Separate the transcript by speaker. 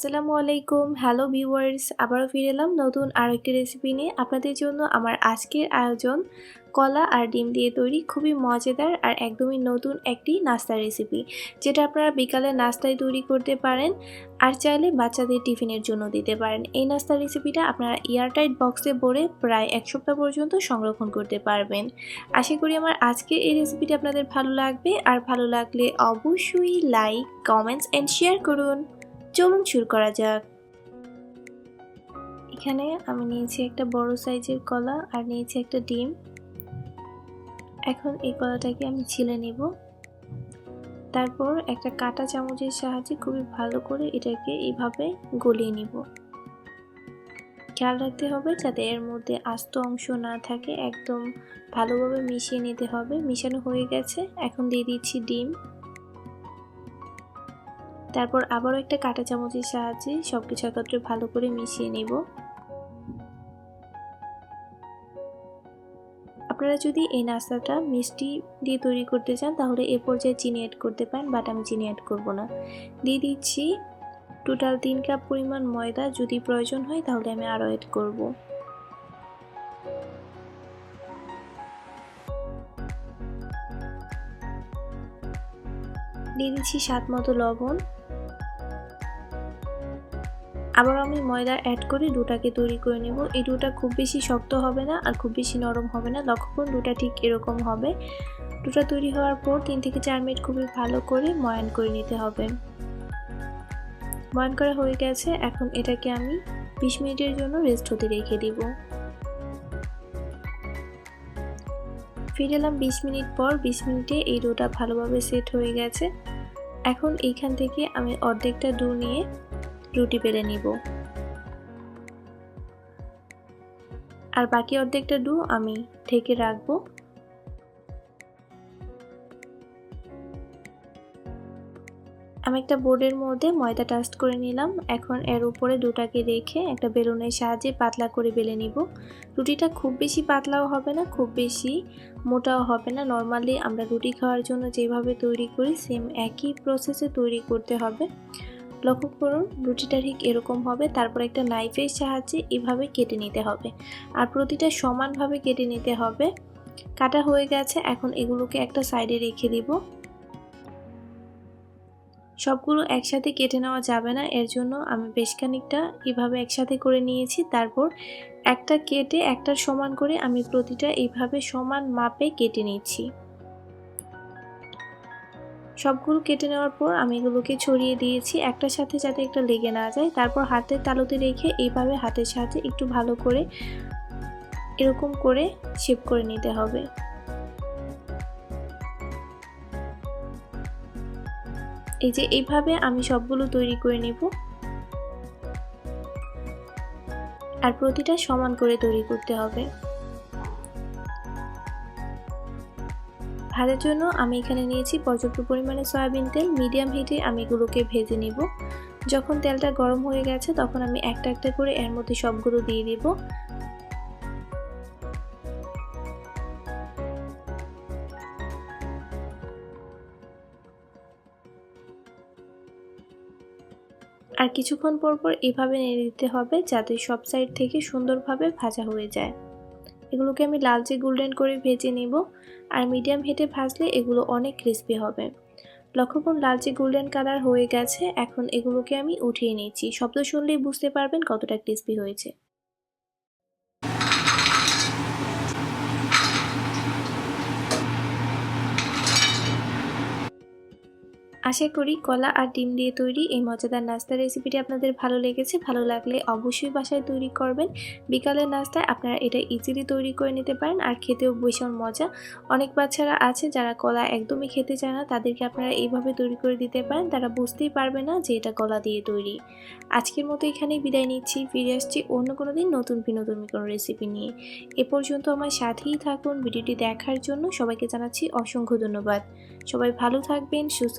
Speaker 1: আসসালামু আলাইকুম। Hello viewers আবারও ফিরে এলাম নতুন আর আরেকটি রেসিপি নিয়ে। আপনাদের জন্য আমার আজকের আয়োজন কলা আর ডিম দিয়ে তৈরি খুবই মজাদার আর একদমই নতুন একটি নাস্তার রেসিপি যেটা আপনারা বিকালে নাস্তায় তৈরি করতে পারেন আর চাইলে বাচ্চাদের টিফিনের জন্য দিতে পারেন। এই নাস্তার রেসিপিটা আপনারা এয়ারটাইট বক্সে ভরে প্রায় এক সপ্তাহ পর্যন্ত সংরক্ষণ করতে পারবেন। আশা করি আমার আজকে এই রেসিপিটা আপনাদের ভালো লাগবে। আর ভালো লাগলে অবশ্যই লাইক কমেন্টস অ্যান্ড শেয়ার করুন। চলুন শুরু করা যাক। এখানে আমি নিয়েছি একটা বড় সাইজের কলা আর নিয়েছি একটা ডিম। এখন এই কলাটাকে আমি ছিলে নেব। তারপর একটা কাটা চামচের সাহায্যে খুবই ভালো করে এটাকে এইভাবে গলিয়ে নিব। খেয়াল রাখতে হবে যাতে এর মধ্যে আস্ত অংশ না থাকে, একদম ভালোভাবে মিশিয়ে নিতে হবে। মিশানো হয়ে গেছে, এখন দিয়ে দিচ্ছি ডিম। তারপর আবারও একটা কাঁটা চামচের সাহায্যে সব কিছু একত্রে ভালো করে মিশিয়ে নেব। আপনারা যদি এই নাস্তাটা মিষ্টি দিয়ে তৈরি করতে চান, তাহলে এ পর্যায়ে চিনি অ্যাড করতে পারেন, বাট আমি চিনি অ্যাড করব না। দিয়ে দিচ্ছি টোটাল তিন কাপ পরিমাণ ময়দা, যদি প্রয়োজন হয় তাহলে আমি আরও অ্যাড করব। দিয়ে দিচ্ছি স্বাদ মতো লবণ। আবার আমি ময়দা অ্যাড করে ডুটাকে তৈরি করে নেব। এই ডুটা খুব বেশি শক্ত হবে না আর খুব বেশি নরম হবে না। লক্ষ্য করুন ডুটা ঠিক এরকম হবে। ডুটা তৈরি হওয়ার পর তিন থেকে চার মিনিট খুবই ভালো করে ময়ান করে নিতে হবে। ময়ান করা হয়ে গেছে। এখন এটাকে আমি বিশ মিনিটের জন্য রেস্ট হতে রেখে দিব। ফিরে এলাম বিশ মিনিট পর। বিশ মিনিটে এই ডোটা ভালোভাবে সেট হয়ে গেছে। এখন এইখান থেকে আমি অর্ধেকটা ডো নিয়ে রুটি বেলে নিব। আর বাকি অর্ধেকটা ডু আমি ঢেকে রাখব। আমি একটা বোর্ডের মধ্যে ময়দা টাস্ট করে নিলাম। এখন এর উপরে দুটাকে রেখে একটা বেলুনের সাহায্যে পাতলা করে বেলে নিব। রুটিটা খুব বেশি পাতলাও হবে না, খুব বেশি মোটাও হবে না। নর্মালি আমরা রুটি খাওয়ার জন্য যেভাবে তৈরি করি, সেম একই প্রসেসে তৈরি করতে হবে। লক্ষ্য করুন, রুটিটা ঠিক এরকম হবে, তারপর একটা নাইফের সাহায্যে এভাবে কেটে নিতে হবে। আর প্রতিটা সমানভাবে কেটে নিতে হবে। কাটা হয়ে গেছে, এখন এগুলোকে একটা সাইডে রেখে দিব। সবগুলো একসাথে কেটে নেওয়া যাবে না, এর জন্য আমি বেশ খানিকটা এভাবে একসাথে করে নিয়েছি। তারপর একটা কেটে একটার সমান করে আমি প্রতিটা এইভাবে সমান মাপে কেটে নিচ্ছি। সবগুলো কেটে নেওয়ার পর আমি এগুলোকে ছড়িয়ে দিয়েছি একটার সাথে যাতে একটা লেগে না যায়। তারপর হাতের তালুতে রেখে এইভাবে হাতের সাথে একটু ভালো করে এরকম করে শেপ করে নিতে হবে। এই যে এইভাবে আমি সবগুলো তৈরি করে নিব। আর প্রতিটা সমান করে তৈরি করতে হবে। ভাজার জন্য আমি এখানে নিয়েছি পর্যাপ্ত পরিমাণে সয়াবিন তেল, মিডিয়াম হিটে আমি এগুলোকে ভেজে নিব। যখন তেলটা গরম হয়ে গেছে, তখন আমি একটা একটা করে এর মধ্যে সবগুলো দিয়ে দিব। আর কিছুক্ষণ পর পর এভাবে নেড়ে দিতে হবে যাতে সব সাইড থেকে সুন্দরভাবে ভাজা হয়ে যায়। এগুলোকে আমি লালচে গোল্ডেন করে ভেজে নেব আর মিডিয়াম হিটে ভাজলে এগুলো অনেক ক্রিস্পি হবে। লক্ষ্য করুন লালচে গোল্ডেন কালার হয়ে গেছে, এখন এগুলোকে আমি উঠিয়ে নিয়েছি শব্দ শুনলেই বুঝতে পারবেন কতটা ক্রিস্পি হয়েছে। আশা করি কলা আর ডিম দিয়ে তৈরি এই মজাদার নাস্তার রেসিপিটি আপনাদের ভালো লেগেছে। ভালো লাগলে অবশ্যই বাসায় তৈরি করবেন। বিকালের নাস্তায় আপনারা এটা ইজিলি তৈরি করে নিতে পারেন আর খেতেও ভীষণ মজা। অনেক বাচ্চারা আছে যারা কলা একদমই খেতে চায় না, তাদেরকে আপনারা এইভাবে তৈরি করে দিতে পারেন। তারা বুঝতেই পারবে না যে এটা কলা দিয়ে তৈরি। আজকের মতো এখানেই বিদায় নিচ্ছি। ফিরে আসছি অন্য কোনো দিন নতুন বিনোদন কোনো রেসিপি নিয়ে। এ পর্যন্ত আমার সাথেই থাকুন ভিডিওটি দেখার জন্য। সবাইকে জানাচ্ছি অসংখ্য ধন্যবাদ। সবাই ভালো থাকবেন, সুস্থ